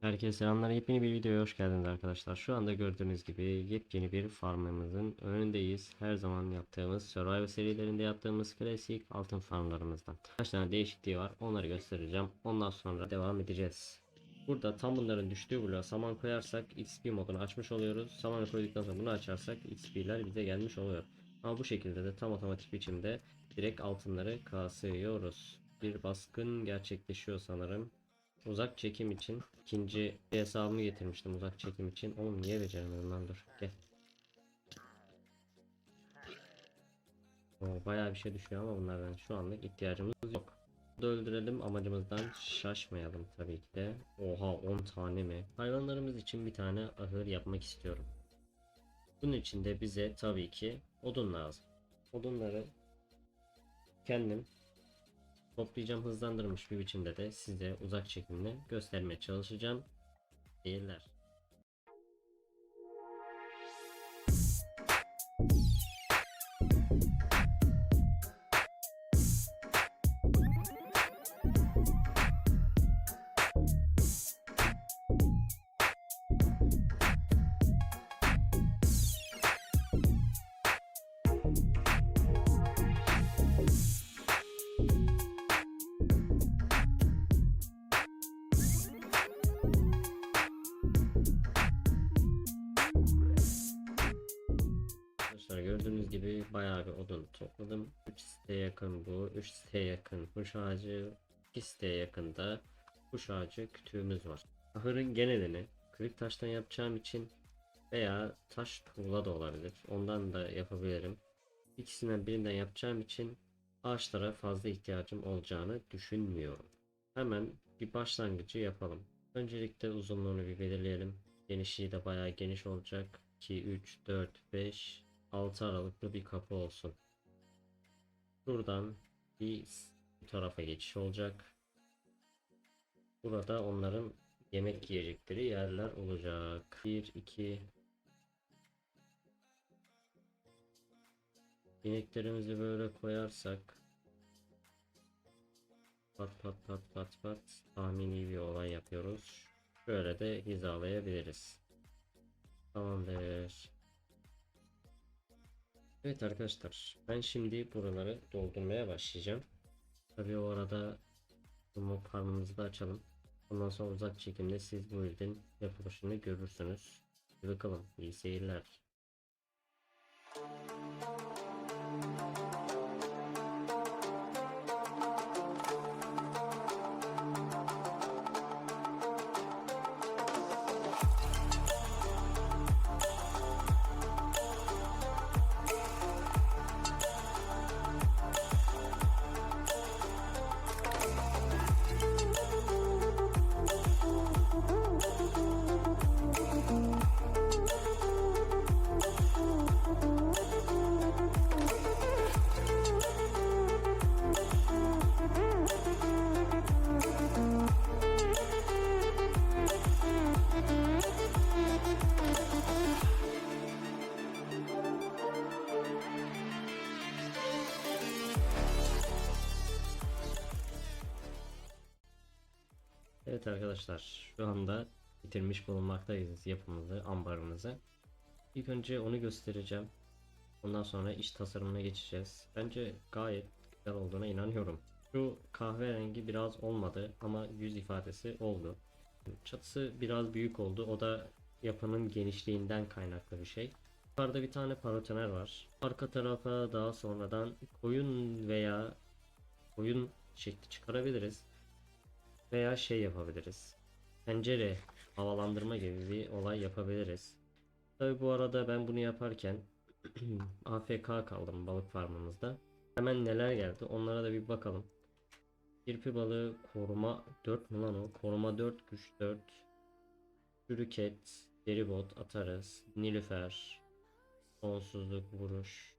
Herkese selamlar. Yepyeni bir videoya hoş geldiniz arkadaşlar. Şu anda gördüğünüz gibi yepyeni bir farmımızın önündeyiz. Her zaman yaptığımız Survivor serilerinde yaptığımız klasik altın farmlarımızdan. Kaç tane değişikliği var onları göstereceğim. Ondan sonra devam edeceğiz. Burada tam bunların düştüğü bloğa saman koyarsak XP modunu açmış oluyoruz. Samanı koyduktan sonra bunu açarsak XP'ler bize gelmiş oluyor. Ama bu şekilde de tam otomatik biçimde direkt altınları kasıyoruz. Bir baskın gerçekleşiyor sanırım. Uzak çekim için ikinci hesabımı getirmiştim uzak çekim için. Oğlum niye beceremedim lan dur gel. Oo, bayağı bir şey düşüyor ama bunlardan şu anlık ihtiyacımız yok. Da öldürelim amacımızdan şaşmayalım tabii ki de. Oha 10 tane mi? Hayvanlarımız için bir tane ahır yapmak istiyorum. Bunun için de bize tabii ki odun lazım. Odunları kendim toplayacağım hızlandırılmış bir biçimde de size uzak çekimini göstermeye çalışacağım. Değiller. Gibi bayağı bir odun topladım. 3 siteye yakın bu, 3 siteye yakın kuş ağacı, 2 siteye yakın da kuş ağacı kütüğümüz var. Ahırın genelini kırık taştan yapacağım için veya taş tuğla da olabilir. Ondan da yapabilirim. İkisinden birinden yapacağım için ağaçlara fazla ihtiyacım olacağını düşünmüyorum. Hemen bir başlangıcı yapalım. Öncelikle uzunluğunu bir belirleyelim. Genişliği de bayağı geniş olacak. 2, 3, 4, 5, 6 aralıklı bir kapı olsun. Buradan bir tarafa geçiş olacak. Burada onların yemek yiyecekleri yerler olacak. 1, 2, İneklerimizi böyle koyarsak pat pat pat pat pat tahmini bir olay yapıyoruz. Şöyle de hizalayabiliriz. Tamamdır. Evet arkadaşlar ben şimdi buraları doldurmaya başlayacağım. Tabi o arada mob farmımızı da açalım. Ondan sonra uzak çekimde siz bu ürün yapılışını görürsünüz. Bakalım iyi seyirler. Arkadaşlar şu anda bitirmiş bulunmaktayız yapımızı, ambarımızı. İlk önce onu göstereceğim. Ondan sonra iç tasarımına geçeceğiz. Bence gayet güzel olduğuna inanıyorum. Şu kahverengi biraz olmadı ama yüz ifadesi oldu. Çatısı biraz büyük oldu. O da yapının genişliğinden kaynaklı bir şey. Yukarıda bir tane paratoner var. Arka tarafa daha sonradan koyun veya koyun şekli çıkarabiliriz veya şey yapabiliriz. Pencere havalandırma gibi bir olay yapabiliriz. Tabi bu arada ben bunu yaparken AFK kaldım balık farmımızda. Hemen neler geldi onlara da bir bakalım. Kirpi balığı koruma 4 mü lan o? Koruma 4 güç 4. Çürüket, deribot atarız. Nilüfer, sonsuzluk vuruş.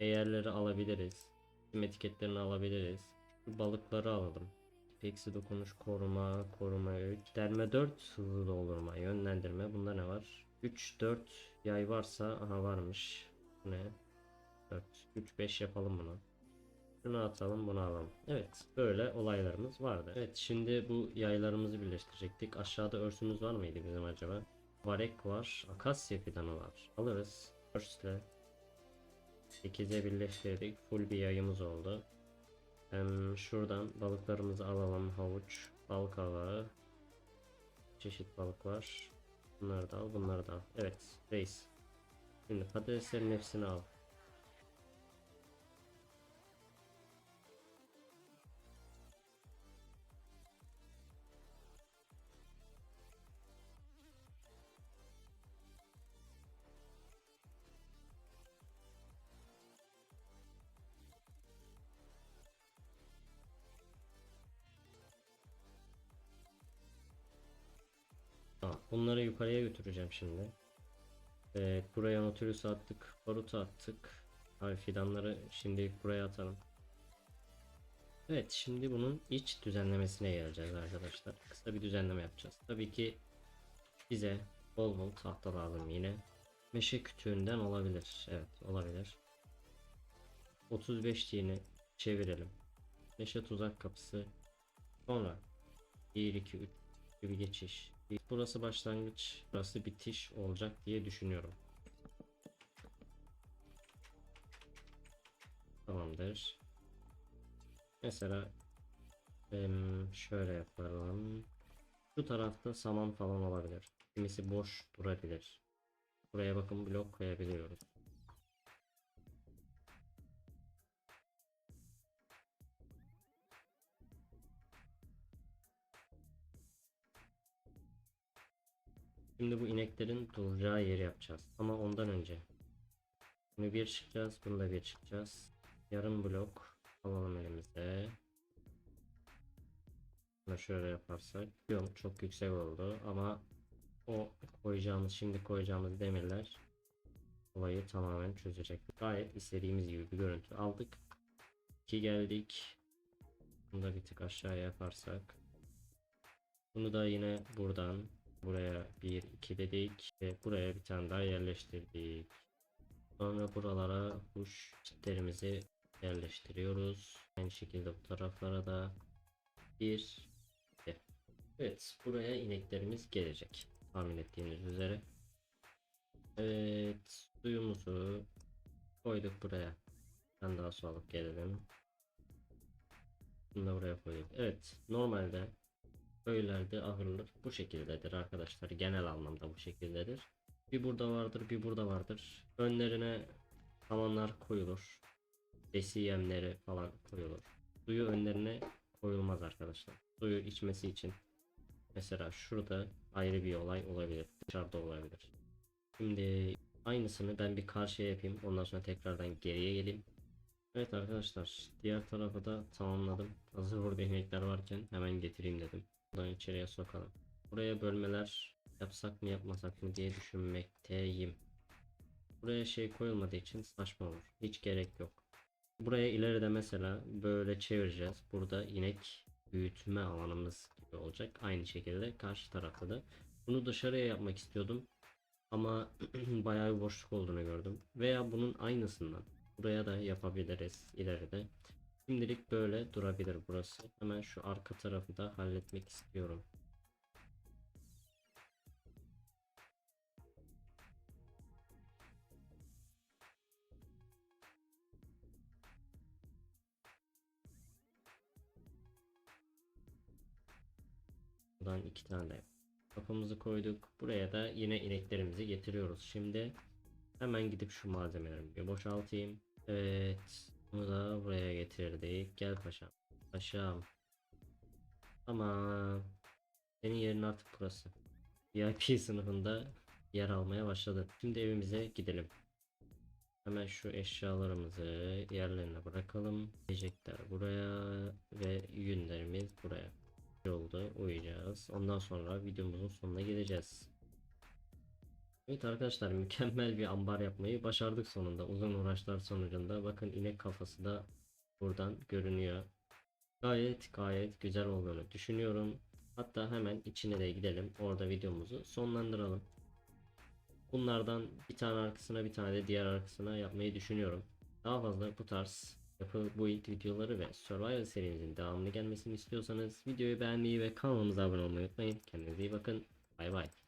Eğerleri alabiliriz. Tüm etiketlerini alabiliriz. Şu balıkları alalım. Peksi dokunuş koruma, koruma 3. Derme 4 hızlı doldurma, yönlendirme. Bunda ne var? 3 4 yay varsa aha varmış. Ne? 4 3 5 yapalım bunu. Şunu atalım bunu alalım. Evet böyle olaylarımız vardı. Evet şimdi bu yaylarımızı birleştirecektik. Aşağıda örsümüz var mıydı bizim acaba? Varek var. Akasya fidanı var. Alırız. Örsle 8'e birleştirdik. Full bir yayımız oldu. Şuradan balıklarımızı alalım. Havuç, bal kavağı. Çeşit balık var. Bunları da al, bunları da al. Evet, reis. Şimdi patateslerin hepsini al. Bunları yukarıya götüreceğim şimdi. Ee, buraya Nautilus'u attık, Barut'u attık. Abi fidanları şimdi buraya atalım. Evet, şimdi bunun iç düzenlemesine geleceğiz arkadaşlar. Kısa bir düzenleme yapacağız. Tabii ki bize bol bol tahta lazım yine. Meşe kütüğünden olabilir. Evet, olabilir. 35 tane çevirelim. Meşe tuzak kapısı. Sonra 1 2 3 bir geçiş. Burası başlangıç, burası bitiş olacak diye düşünüyorum. Tamamdır. Mesela şöyle yapalım. Şu tarafta saman falan olabilir. Kimisi boş durabilir. Buraya bakın blok koyabiliyoruz. Şimdi bu ineklerin duracağı yeri yapacağız. Ama ondan önce. Bunu bir çıkacağız. Bunu da bir çıkacağız. Yarım blok alalım elimize. Bunu şöyle yaparsak. Yok çok yüksek oldu ama o koyacağımız şimdi koyacağımız demirler olayı tamamen çözecek. Gayet istediğimiz gibi bir görüntü aldık. Ki geldik. Bunu da bir tık aşağıya yaparsak. Bunu da yine buradan Buraya 1 2 dedik ve buraya bir tane daha yerleştirdik. Sonra buralara kuş çitlerimizi yerleştiriyoruz. Aynı şekilde bu taraflara da 1 2. Evet, buraya ineklerimiz gelecek. Tahmin ettiğiniz üzere. Evet, suyumuzu koyduk buraya. Ben daha su alıp gelelim. Bunu da buraya koyduk. Evet, normalde köylerde ahırlar bu şekildedir arkadaşlar. Genel anlamda bu şekildedir. Bir burada vardır, bir burada vardır. Önlerine samanlar koyulur. Besi yemleri falan koyulur. Suyu önlerine koyulmaz arkadaşlar. Suyu içmesi için mesela şurada ayrı bir olay olabilir. Dışarıda olabilir. Şimdi aynısını ben bir karşıya yapayım. Ondan sonra tekrardan geriye geleyim. Evet arkadaşlar diğer tarafı da tamamladım. Hazır burada inekler varken hemen getireyim dedim. Buradan içeriye sokalım. Buraya bölmeler yapsak mı yapmasak mı diye düşünmekteyim. Buraya şey koyulmadığı için saçma olur. Hiç gerek yok. Buraya ileride mesela böyle çevireceğiz. Burada inek büyütme alanımız gibi olacak. Aynı şekilde karşı tarafta da. Bunu dışarıya yapmak istiyordum. Ama bayağı bir boşluk olduğunu gördüm. Veya bunun aynısından buraya da yapabiliriz ileride. Şimdilik böyle durabilir burası. Hemen şu arka tarafı da halletmek istiyorum. Buradan iki tane kapımızı koyduk. Buraya da yine ineklerimizi getiriyoruz. Şimdi hemen gidip şu malzemelerimi bir boşaltayım. Evet. Bunu da buraya getirdik. Gel paşam. Paşam. Tamam. Senin yerin artık burası. VIP sınıfında yer almaya başladı. Şimdi evimize gidelim. Hemen şu eşyalarımızı yerlerine bırakalım. Yiyecekler buraya ve yünlerimiz buraya. Oldu uyuyacağız. Ondan sonra videomuzun sonuna geleceğiz. Evet arkadaşlar mükemmel bir ambar yapmayı başardık sonunda. Uzun uğraşlar sonucunda. Bakın inek kafası da buradan görünüyor. Gayet gayet güzel olduğunu düşünüyorum. Hatta hemen içine de gidelim. Orada videomuzu sonlandıralım. Bunlardan bir tane arkasına bir tane de diğer arkasına yapmayı düşünüyorum. Daha fazla bu tarz Yapı Build videoları ve Survival serimizin devamını gelmesini istiyorsanız videoyu beğenmeyi ve kanalımıza abone olmayı unutmayın. Kendinize iyi bakın. Bay bay.